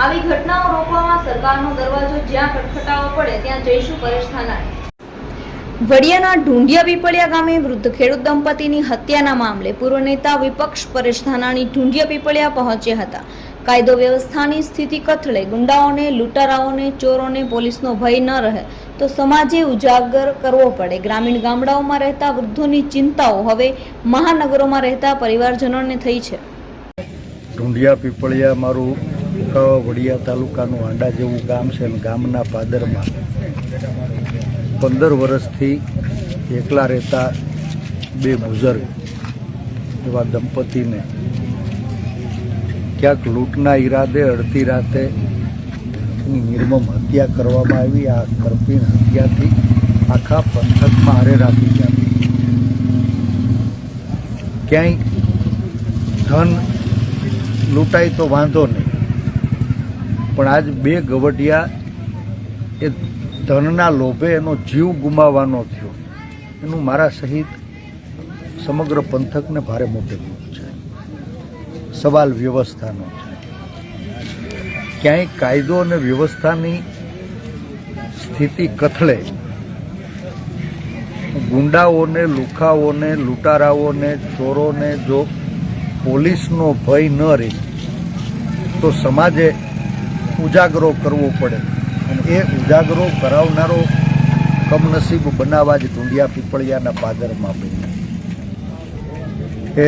આવી ઘટનાઓ રોકવામાં સરકારનો દરવાજો જ્યાં ખટખટાવો પડે ત્યાં જઈશું પરેશ થાનાએ. વડિયાના ઢુંઢિયા પીપળિયા ગામે વૃદ્ધ ખેડૂત દંપતીની હત્યાના મામલે પૂર્વ નેતા વિપક્ષ પરેશ ધાનાણી ઢુંઢિયા પીપળિયા પહોંચ્યા હતા. કાયદો વ્યવસ્થાની સ્થિતિ કથળે ગુંડાઓને લૂંટારાઓને ચોરોને પોલીસનો ભય ન રહે તો સમાજે ઉજાગર કરવો પડે. ગ્રામીણ ગામડાઓમાં રહેતા વૃદ્ધોની ચિંતાઓ હવે મહાનગરોમાં રહેતા પરિવારજનોને થઈ છે. ઢુંઢિયા પીપળિયા મારું વડિયા તાલુકાનું હાંડા જેવું ગામ છે અને ગામના પાદરમાં પંદર વર્ષથી એકલા રહેતા બે બુઝર્ગ એવા દંપતીને ક્યાંક લૂંટના ઈરાદે અડધી રાતે એની નિર્મમ હત્યા કરવામાં આવી. આ કરપીણ હત્યાથી આખા પંથકમાં હારે રાખી ગયા. ક્યાંય ધન લૂંટાય તો વાંધો નહીં. પણ આજ બે ગવટિયા એ ધનના લોભે એનો જીવ ગુમાવવાનો થયો. એનું મારા સહિત સમગ્ર પંથકને ભારે મોટે છે. સવાલ વ્યવસ્થાનો છે. ક્યાંય કાયદો અને વ્યવસ્થાની સ્થિતિ કથળે ગુંડાઓને, લુખાઓને, લૂંટારાઓને, ચોરોને જો પોલીસનો ભય ન રહે, તો સમાજે ઉજાગરો કરવો પડે. અને એ ઉજાગરો કરાવનારો કમનસીબ બનાવવા જ ઢુંડિયા પીપળિયાના પાદરમાં બન્યા. એ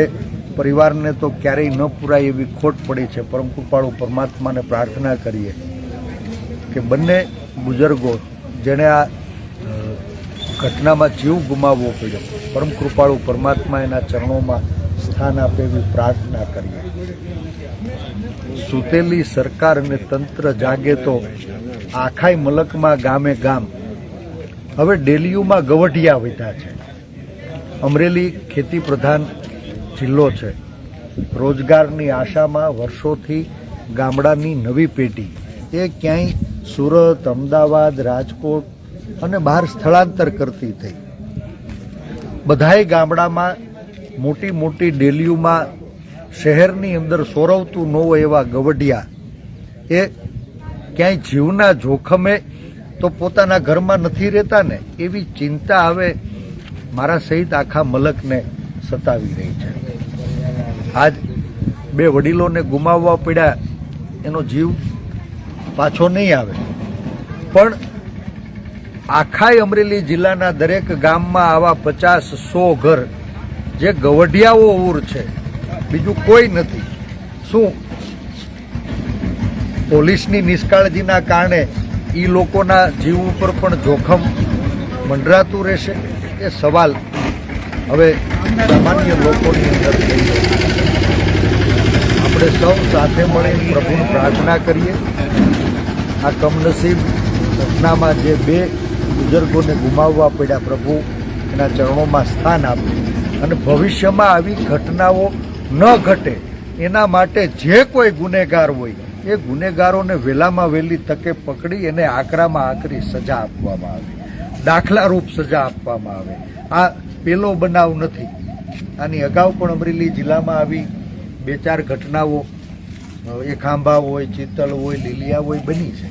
પરિવારને તો ક્યારેય ન પૂરાય એવી ખોટ પડી છે. પરમ કૃપાળુ પરમાત્માને પ્રાર્થના કરીએ કે બંને બુઝુર્ગો જેણે આ ઘટનામાં જીવ ગુમાવવો પડ્યો, પરમ કૃપાળુ પરમાત્મા એના ચરણોમાં સ્થાન આપે એવી પ્રાર્થના કરીએ. સૂતેલી સરકાર અને તંત્ર જાગે તો આખાય મલકમાં ગામે ગામ. હવે ડેલીયુમાં ગવઢિયા વધ્યા છે. અમરેલી ખેતી પ્રધાન જિલ્લો છે. રોજગારની આશામાં વર્ષોથી ગામડાની નવી પેઢી. એ ક્યાંય સુરત, અમદાવાદ, રાજકોટ અને બહાર સ્થળાંતર કરતી થઈ. બધાય ગામડામાં મોટી મોટી ડેલીઓમાં શહેરની અંદર સોરવતું ન હોય એવા ગવઢિયા એ ક્યાંય જીવના જોખમે તો પોતાના ઘરમાં નથી રહેતા ને, એવી ચિંતા હવે મારા સહિત આખા મલકને સતાવી રહી છે. આજ બે વડીલોને ગુમાવવા પડ્યા, એનો જીવ પાછો નહીં આવે. પણ આખાય અમરેલી જિલ્લાના દરેક ગામમાં આવા પચાસ સો ઘર, જે ગવઢિયાઓ ઉર છે બીજું કોઈ નથી. શું? પોલીસની નિષ્કાળજીના કારણે એ લોકોના જીવ ઉપર પણ જોખમ મંડરાતું રહેશે? એ સવાલ હવે સામાન્ય લોકોની અંદર આપણે સૌ સાથે મળી પ્રભુની પ્રાર્થના કરીએ. આ કમનસીબ ઘટનામાં જે બે બુઝુર્ગોને ગુમાવવા પડ્યા પ્રભુ એના ચરણોમાં સ્થાન આપે અને ભવિષ્યમાં આવી ઘટનાઓ ન ઘટે, એના માટે જે કોઈ ગુનેગાર હોય, એ ગુનેગારોને વહેલામાં વહેલી તકે પકડી એને આકરામાં આકરી સજા આપવામાં આવે. દાખલારૂપ સજા આપવામાં આવે. આ પેલો બનાવ નથી. આની અગાઉ પણ અમરેલી જિલ્લામાં આવી બે ચાર ઘટનાઓ એ ખાંભા હોય, ચિત્તલ હોય, લીલિયા હોય, બની છે.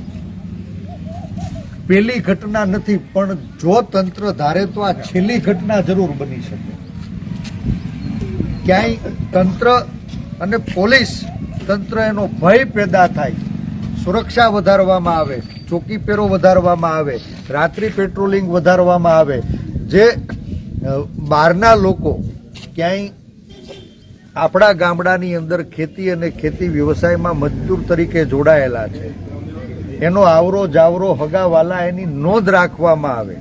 પેલી ઘટના નથી, પણ જો તંત્ર ધારે તો આ છેલ્લી ઘટના જરૂર બની શકે. ક્યાંય તંત્ર અને પોલીસ તંત્ર એનો ભય પેદા થાય. સુરક્ષા વધારવામાં આવે, ચોકી પેરો વધારવામાં આવે, રાત્રિ પેટ્રોલિંગ વધારવામાં આવે. જે બહારના લોકો ક્યાંય આપણા ગામડાની અંદર ખેતી અને ખેતી વ્યવસાયમાં મજદૂર તરીકે જોડાયેલા છે. એનો આવરો જાવરો હગાવાલા એની નોંધ રાખવામાં આવે.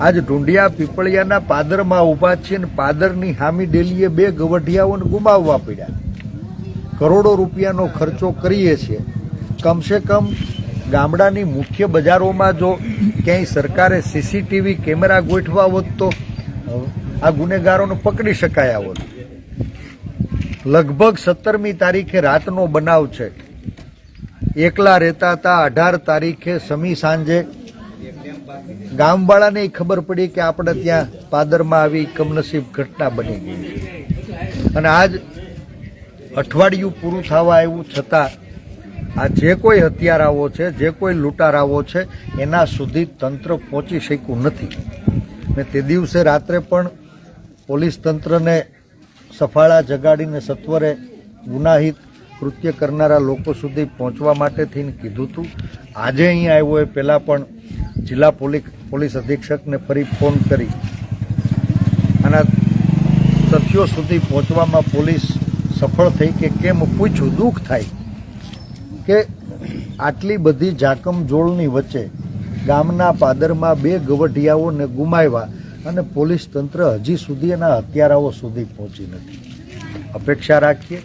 આજ ઢુંડિયા પીપળિયાના પાદરમાં ઊભા છે ને પાદરની હામી ડેલીએ બે ગવઢિયાઓને ગુમાવવા પડ્યા. કરોડો રૂપિયાનો ખર્ચો કરીએ છીએ. કમસે કમ ગામડાની મુખ્ય બજારોમાં જો ક્યાંય સરકારે સીસીટીવી કેમેરા ગોઠવા હોત તો આ ગુનેગારોને પકડી શકાયા હોત. લગભગ સત્તરમી તારીખે રાતનો બનાવ છે. એકલા રહેતા હતા, અઢાર તારીખે સમી સાંજે ગામવાળાને ખબર પડી કે આપણે ત્યાં પાદરમાં આવી કમનસીબ ઘટના બની ગઈ અને આજ અઠવાડિયું પૂરું થવા આવ્યું છતાં આ જે કોઈ હત્યારાઓ છે, જે કોઈ લૂંટારાઓ છે, એના સુધી તંત્ર પહોંચી શક્યું નથી. ને તે દિવસે રાત્રે પણ પોલીસ તંત્રને સફાળા જગાડીને સત્વરે ગુનાહિત કૃત્ય કરનારા લોકો સુધી પહોંચવા માટે થઈને કીધું હતું આજે અહીં આવ્યો એ પહેલાં પણ જિલ્લા પોલીસ પોલીસ અધિક્ષકને ફરી ફોન કરી આના તથ્યો સુધી પહોંચવામાં પોલીસ સફળ થઈ કે કેમ પૂછ્યું? દુઃખ થાય કે આટલી બધી જાકમજોળની વચ્ચે ગામના પાદરમાં બે ગવઢિયાઓને ગુમાવ્યા અને પોલીસ તંત્ર હજી સુધી એના હત્યારાઓ સુધી પહોંચી નથી. અપેક્ષા રાખીએ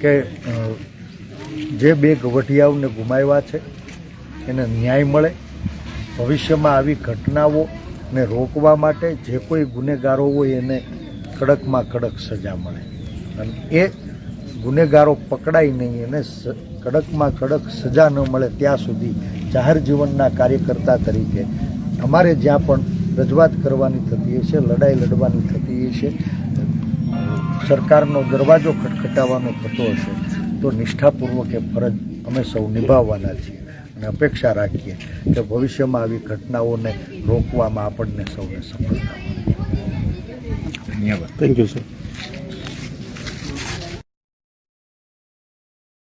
કે જે બે ગવઢિયાઓને ગુમાવ્યા છે, એને ન્યાય મળે. ભવિષ્યમાં આવી ઘટનાઓને રોકવા માટે જે કોઈ ગુનેગારો હોય એને કડકમાં કડક સજા મળે. અને એ ગુનેગારો પકડાય નહીં, એને કડકમાં કડક સજા ન મળે ત્યાં સુધી જાહેર જીવનના કાર્યકર્તા તરીકે અમારે જ્યાં પણ રજૂઆત કરવાની થતી હશે લડાઈ લડવાની થતી હશે સરકારનો દરવાજો ખટખટાવવાનો થતો હશે, તો નિષ્ઠાપૂર્વક એ ફરજ અમે સૌ નિભાવવાના છીએ. અને અપેક્ષા રાખીએ કે ભવિષ્યમાં આવી ઘટનાઓને રોકવામાં આપણને સૌને સફળતા ધન્યવાદ. Thank you sir